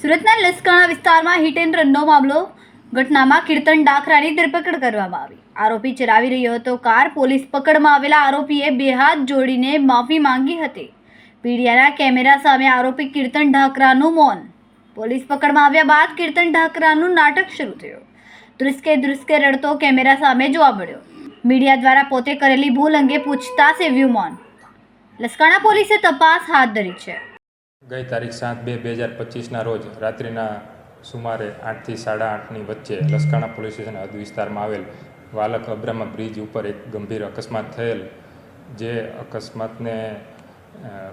સુરતના લસકાણા વિસ્તારમાં hit and રનનો મામલો. ઘટનામાં કીર્તન ડાખરાની ધરપકડ કરવામાં આવી. આરોપી ચલાવી રહ્યો હતો કાર. પોલીસ પકડમાં આવેલા આરોપીએ બે હાથ જોડીને માફી માંગી હતી. પીડિયાના કેમેરા સામે આરોપી કીર્તન ઢાકરાનું મૌન. પોલીસ પકડમાં આવ્યા બાદ કીર્તન ઢાકરાનું નાટક શરૂ થયું. ધ્રુસકે ધ્રુસકે રડતો કેમેરા સામે જોવા મળ્યો. મીડિયા દ્વારા પોતે કરેલી ભૂલ અંગે પૂછતા સેવ્યું મૌન લસકાણા પોલીસે તપાસ હાથ ધરી છે. ગઈ તારીખ સાત બે બે હજાર પચીસના રોજ રાત્રિના સુમારે આઠથી સાડા આઠની વચ્ચે લસકાણા પોલીસ સ્ટેશન હદ વિસ્તારમાં આવેલ વાલક અબ્રામા બ્રિજ ઉપર એક ગંભીર અકસ્માત થયેલ, જે અકસ્માતને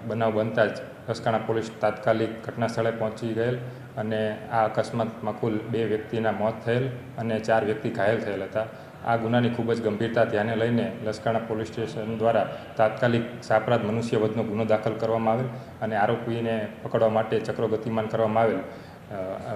બનાવ બનતા જ લસકાણા પોલીસ તાત્કાલિક ઘટના સ્થળે પહોંચી ગયેલ. અને આ અકસ્માતમાં કુલ બે વ્યક્તિના મોત થયેલ અને ચાર વ્યક્તિ ઘાયલ થયેલ હતા. આ ગુનાની ખૂબ જ ગંભીરતા ધ્યાને લઈને લસકાણા પોલીસ સ્ટેશન દ્વારા તાત્કાલિક સાપરાધ મનુષ્યવધનો ગુનો દાખલ કરવામાં આવેલ અને આરોપીને પકડવા માટે ચક્રો ગતિમાન કરવામાં આવેલ.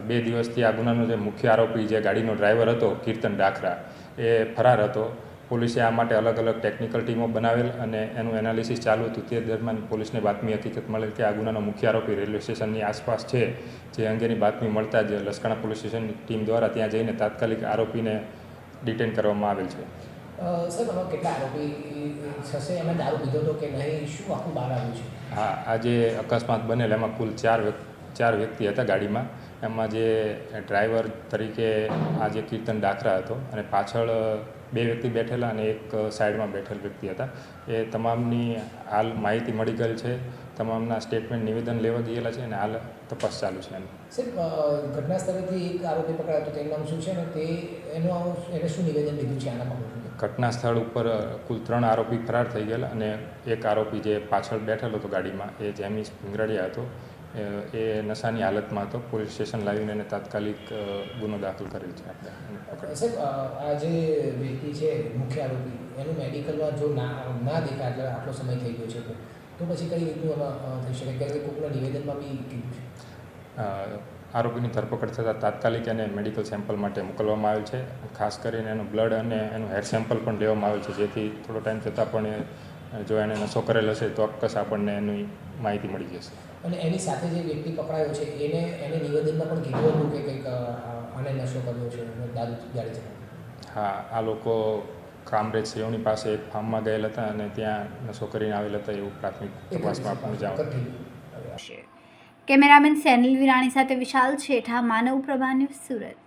બે દિવસથી આ ગુનાનો જે મુખ્ય આરોપી જે ગાડીનો ડ્રાઈવર હતો, કીર્તન ડાખરા, એ ફરાર હતો. પોલીસે આ માટે અલગ અલગ ટેકનિકલ ટીમો બનાવેલ અને એનું એનાલિસિસ ચાલુ હતું. તે દરમિયાન પોલીસને બાતમી હકીકત મળેલ કે આ ગુનાનો મુખ્ય આરોપી રેલવે સ્ટેશનની આસપાસ છે જે અંગેની બાતમી મળતા જ લસકાણા પોલીસ સ્ટેશનની ટીમ દ્વારા ત્યાં જઈને તાત્કાલિક આરોપીને ડિટેન કરવામાં આવેલ છે? હા આ જે અકસ્માત બનેલ એમાં કુલ ચાર વ્યક- ચાર વ્યક્તિ હતા ગાડીમાં. એમાં જે ડ્રાઈવર તરીકે આ જે કીર્તન ડાખરા હતો અને પાછળ બે વ્યક્તિ બેઠેલા અને એક સાઈડમાં બેઠેલ વ્યક્તિ હતા. એ તમામની હાલ માહિતી મળી ગયેલ છે. તમામના સ્ટેટમેન્ટ નિવેદન લેવા ગયેલા છે અને હાલ તપાસ ચાલુ છે એની સાહેબ ઘટના સ્થળેથી એક આરોપી પકડાયો તેનું નામ શું છે અને તે એનું એને શું નિવેદન લીધું છે? આના બાબતે ઘટના સ્થળ ઉપર કુલ ત્રણ આરોપી ફરાર થઈ ગયેલા અને એક આરોપી જે પાછળ બેઠેલો હતો ગાડીમાં એ જેમી ભીંગરાડિયા હતો. એ નશાની હાલતમાં હતો પોલીસ સ્ટેશન લાવીને એને તાત્કાલિક ગુનો દાખલ કરેલ છે. આપણે સાહેબ આ જે વ્યક્તિ છે મુખ્ય આરોપી એનું મેડિકલમાં જો ના ના દેખાય એટલે આટલો સમય થઈ ગયો છે તો તો પછી કઈ રીતનું એમાં થઈ શકે? કારણ કે કોઈકના નિવેદનમાં બી કીધું આરોપીની ધરપકડ થતાં તાત્કાલિક એને મેડિકલ સેમ્પલ માટે મોકલવામાં આવેલ છે. ખાસ કરીને એનું બ્લડ અને એનું હેર સેમ્પલ પણ લેવામાં આવેલ છે. જેથી થોડો ટાઈમ થતાં પણ એ જો એને નશો કરેલો છે તો ચોક્કસ આપણને એની માહિતી મળી જશે. અને એની સાથે જે વ્યક્તિ પકડાયો છે એને એને નિવેદનમાં પણ કીધું હતું કે કંઈક આને નશો કર્યો છે દારૂ ગાડી છે. હા આ લોકો કામરેજ સેવની પાસે એક ફાર્મમાં ગયેલા હતા અને ત્યાં નશો કરીને આવેલા હતા એવું પ્રાથમિક તપાસમાં પણ જાણ કેમેરામેન સેનિલ વિરાણી સાથે વિશાલ છેઠા માનવ પ્રભા ન્યૂઝ સુરત.